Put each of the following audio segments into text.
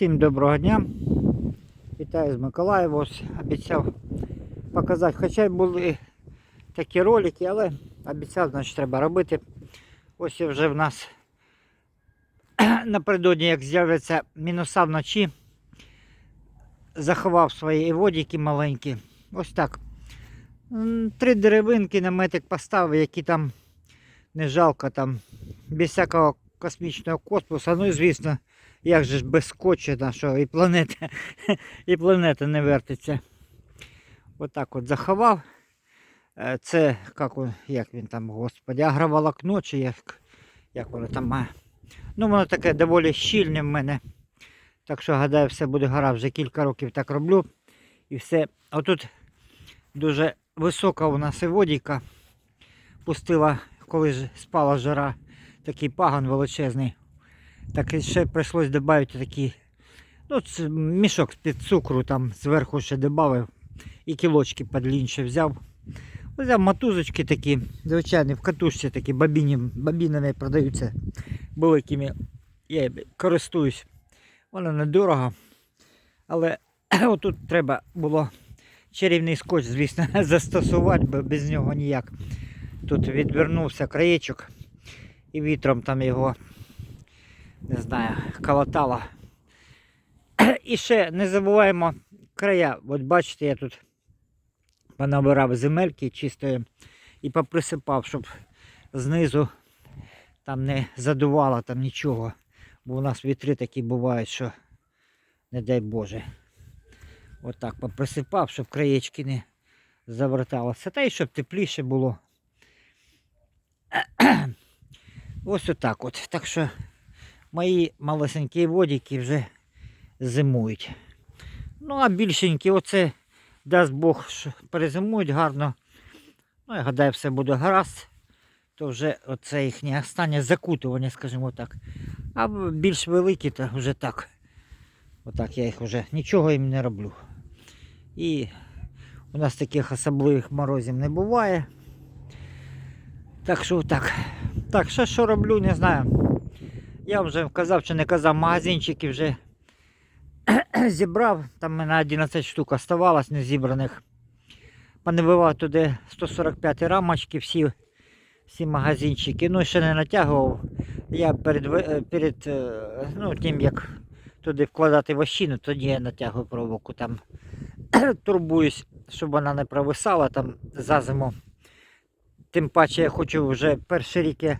Всім доброго дня. Вітаю з Миколаєва. Ось обіцяв показати. Хоча й були такі ролики, але обіцяв, значить треба робити. Ось вже в нас напередодні, як з'являться мінуса вночі, заховав свої водики маленькі. Ось так. Три деревинки наметик поставив, які там не жалко, там без всякого космічного космосу. Ну і звісно, як же ж без скотча нашого і планета, і планета не вертиться. Отак от заховав. Е, Це як, он- як він там, господи, агроволокно чи як, як воно там має. Ну, воно таке доволі щільне в мене. Так що, гадаю, все буде гора. Вже кілька років так роблю. І все. Отут дуже висока у нас і водійка. Пустила, коли ж спала жара, такий пагон величезний. Так ще прийшлось додати такий, ну, мішок з-під цукру там зверху ще додав. І кілочки подлінше взяв. Взяв мотузочки такі, звичайні, в катушці такі бабіні, бабінами продаються великими. Я користуюсь. Воно недорого. Але отут треба було чарівний скотч, звісно, застосувати, бо без нього ніяк. Тут відвернувся краєчок і вітром там його, не знаю, колотало. І ще не забуваємо края. От бачите, я тут понабирав земельки чистої і поприсипав, щоб знизу там не задувало там нічого. Бо у нас вітри такі бувають, що не дай Боже. Отак поприсипав, щоб краєчки не заверталося. Та й щоб тепліше було. Ось отак от. Так що мої малесенькі водики вже зимують. Ну, а більшенькі, оце, дасть Бог, що перезимують гарно. Ну, я гадаю, все буде гаразд. То вже оце їхнє останнє закутування, скажімо так. А більш великі, то вже так. Отак я їх вже нічого їм не роблю. І у нас таких особливих морозів не буває. Так що так. Так, ще що роблю, не знаю. Я вже казав чи не казав, магазинчики вже зібрав. Там мене 11 штук оставалось незібраних. Понабивав туди 145 рамочки, всі, всі магазинчики. Ну, ще не натягував. Я перед, е, перед е, ну, тим, як туди вкладати вощину, тоді я натягую проволоку. Там турбуюсь, щоб вона не провисала там за зиму. Тим паче я хочу вже перший рік я,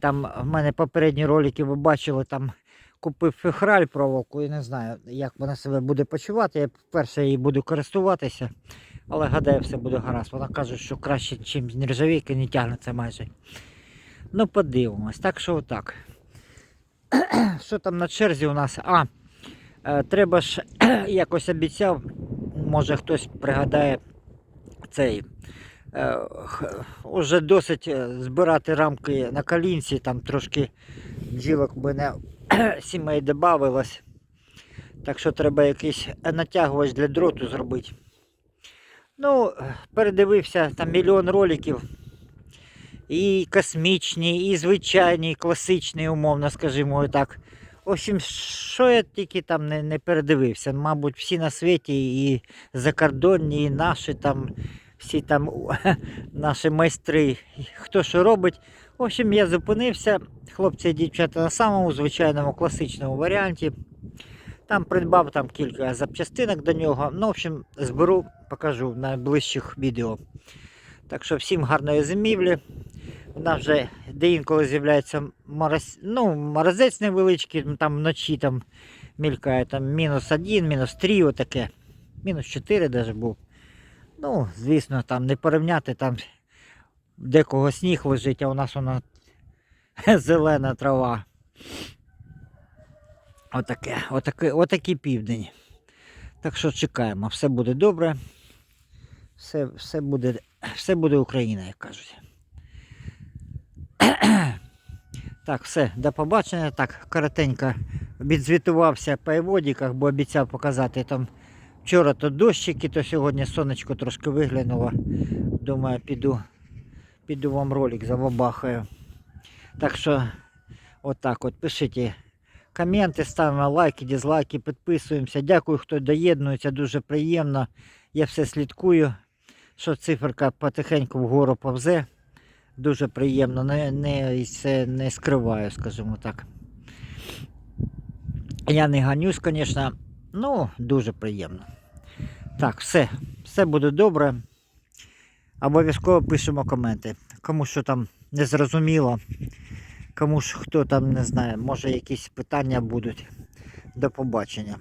там в мене попередні ролики ви бачили, там купив фехраль проволоку і не знаю, як вона себе буде почувати. Я вперше її буду користуватися, але гадаю, все буде гаразд. Вона каже, що краще, ніж нержавійка, не тягнеться майже. Ну, подивимось. Так що отак. Що там на черзі у нас? А, е, треба ж якось обіцяв, може хтось пригадає цей. Е, х- Уже досить е, збирати рамки на колінці, там трошки бджілок в мене сімей додавилось. Так що треба якийсь натягувач для дроту зробити. Ну, передивився там мільйон роликів. І космічні, і звичайні, і класичні, умовно, скажімо так. В общем, що я тільки там не, не передивився. Мабуть, всі на світі, і закордонні, і наші там, всі там наші майстри, хто що робить. В общем, я зупинився, хлопці і дівчата на самому звичайному класичному варіанті. Там придбав там кілька запчастинок до нього. Ну, в общем, зберу, покажу в найближчих відео. Так що всім гарної зимівлі. У нас вже деінколи з'являється мороз... ну, морозець невеличкий, там вночі там мількає там мінус один, мінус три, отаке. Мінус 4 навіть був. Ну, звісно, там не порівняти, там декого сніг лежить, а у нас вона зелена трава. Отаке, отаке, отакий південь. Так що чекаємо, все буде добре. Все, все, буде, все буде Україна, як кажуть. Так, все, до побачення. Так, коротенько відзвітувався по еводіках, бо обіцяв показати там вчора то дощики, то сьогодні сонечко трошки виглянуло. Думаю, піду, піду вам ролик забабахаю. Так що, отак от пишіть, коменти, ставимо лайки, дизлайки, підписуємося. Дякую, хто доєднується, дуже приємно. Я все слідкую, що циферка потихеньку вгору повзе. Дуже приємно, не, не, це не скриваю, скажімо так. Я не ганюсь, звісно, ну, дуже приємно. Так, все, все буде добре. Обов'язково пишемо коменти. Кому що там не зрозуміло, кому ж хто там не знає, може якісь питання будуть. До побачення.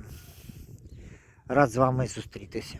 Рад з вами зустрітися.